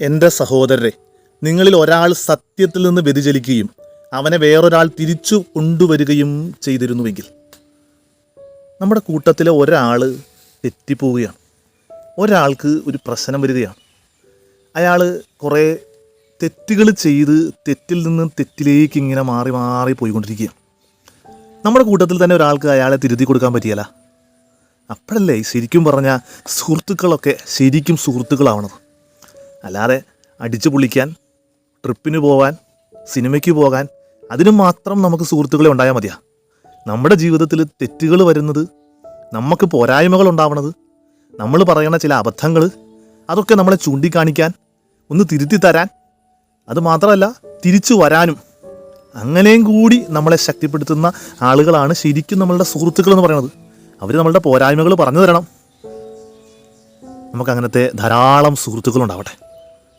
എന്റെ സഹോദരരെ നിങ്ങളിൽ ഒരാൾ സത്യത്തിൽ നിന്ന് വ്യതിചലിക്കുകയും അവനെ വേറൊരാൾ തിരിച്ചു കൊണ്ടുവരികയും ചെയ്തിരുന്നുവെങ്കിൽ നമ്മുടെ കൂട്ടത്തിലെ ഒരാൾ തെറ്റിപ്പോവുകയാണ്. ഒരാൾക്ക് ഒരു പ്രശ്നം വരികയാണ്. അയാൾ കുറേ തെറ്റുകൾ ചെയ്ത് തെറ്റിൽ നിന്ന് തെറ്റിലേക്ക് ഇങ്ങനെ മാറി മാറി പോയിക്കൊണ്ടിരിക്കുകയാണ്. നമ്മുടെ കൂട്ടത്തിൽ തന്നെ ഒരാൾക്ക് അയാളെ തിരുത്തി കൊടുക്കാൻ പറ്റിയല്ല. അപ്പോഴല്ലേ ശരിക്കും പറഞ്ഞാൽ സുഹൃത്തുക്കളൊക്കെ ശരിക്കും സുഹൃത്തുക്കളാവണത്. അല്ലാതെ അടിച്ചു പൊളിക്കാൻ ട്രിപ്പിന് പോകാൻ സിനിമയ്ക്ക് പോകാൻ അതിന് മാത്രം നമുക്ക് സുഹൃത്തുക്കളെ ഉണ്ടായാൽ മതിയാ. നമ്മുടെ ജീവിതത്തിൽ തെറ്റുകൾ വരുന്നത് നമുക്ക് പോരായ്മകൾ ഉണ്ടാവണത് നമ്മൾ പറയുന്ന ചില അബദ്ധങ്ങൾ അതൊക്കെ നമ്മളെ ചൂണ്ടിക്കാണിക്കാൻ ഒന്ന് തിരുത്തി തരാൻ അത് മാത്രമല്ല തിരിച്ചു വരാനും. അങ്ങനെയും കൂടി നമ്മളെ ശക്തിപ്പെടുത്തുന്ന ആളുകളാണ് ശരിക്കും നമ്മളുടെ സുഹൃത്തുക്കൾ എന്ന് പറയുന്നത്. അവർ നമ്മളുടെ പോരായ്മകൾ പറഞ്ഞു തരണം. നമുക്കങ്ങനത്തെ ധാരാളം സുഹൃത്തുക്കളുണ്ടാവട്ടെ